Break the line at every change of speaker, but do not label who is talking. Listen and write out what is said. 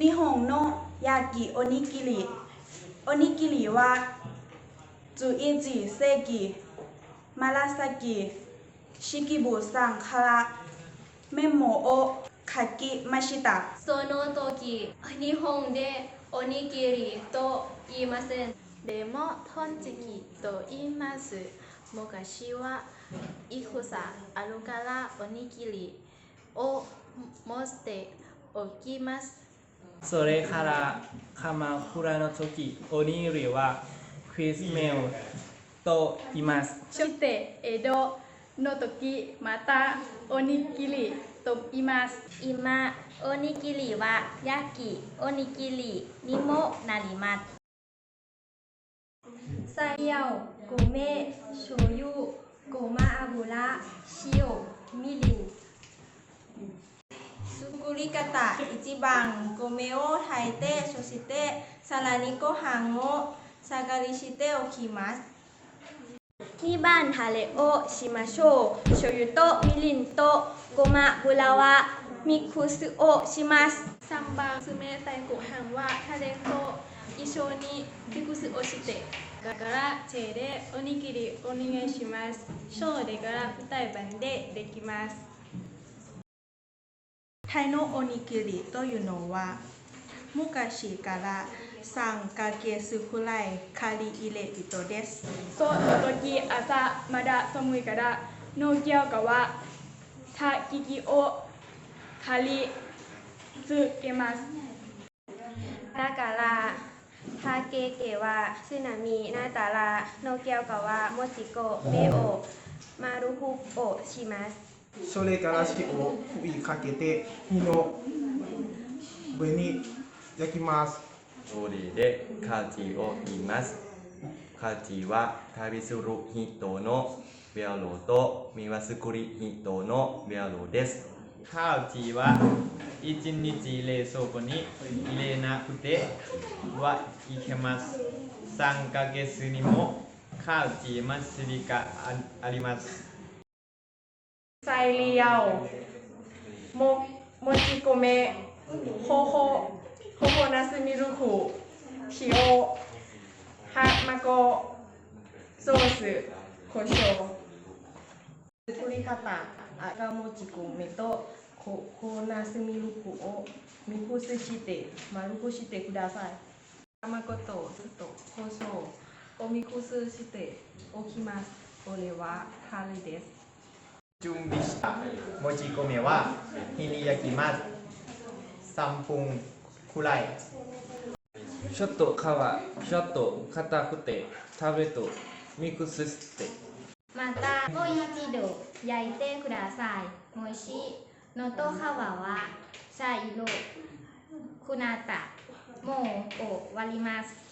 นิฮงโนะยากิโอนิกิริโอนิกิริวะจูอิจิเซกิมาราซากิชิกิบุซังคาระเมโมโอะคากิมาชิตะ
その時日本でおにぎりと言いません
でもトンチキと言います昔は戦あるからおにぎりを持っておきます
それから鎌倉の時おにぎりはクリスメルと言います。
そして江戸の時またおにぎりと言います。
今おにぎりは焼きおにぎりにもなります。
サイヤオゴメ醤油ごま油塩みりん。
クリカ一1番米を炊いてそしてさらにご飯を下がりしておきます
2番タレをしましょう醤油とみりんとごま油はミックスをします
3番冷たいご飯はタレと一緒にミックスをしてだから手でおにぎりお願いします小でから2番でできます
タイのおにぎりとい
うのは昔から三ヶ月くらい借り入れ人です。
だからたきけはちなみなったら農業家はもちこ目を丸くをします。
それから火を吹りかけて火の上に焼きます。
それでカ家事を言います。カ家事は旅する人のベアロと見は作り人のベアロです。
カ家事は一日冷蔵庫に入れなくてはいけます。3ヶ月にもカ家事祭りがあります。
ไซเรียวโมโมจิโกเมโฮโฮโฮโฮนาซึมิรุคุชิโอฮามาโกโซสโคโช
作り方赤もち粉目とココナスミルクをミックスして丸くしてください卵と酢と胡椒をミックスしておきますこれはタレです
準備したもち米は日に焼きます。3分くらい。ちょっと皮、ちょっと硬くて食べとミックスして。
またもう一度焼いてください。もしのと皮は茶色くなった。もう終わります。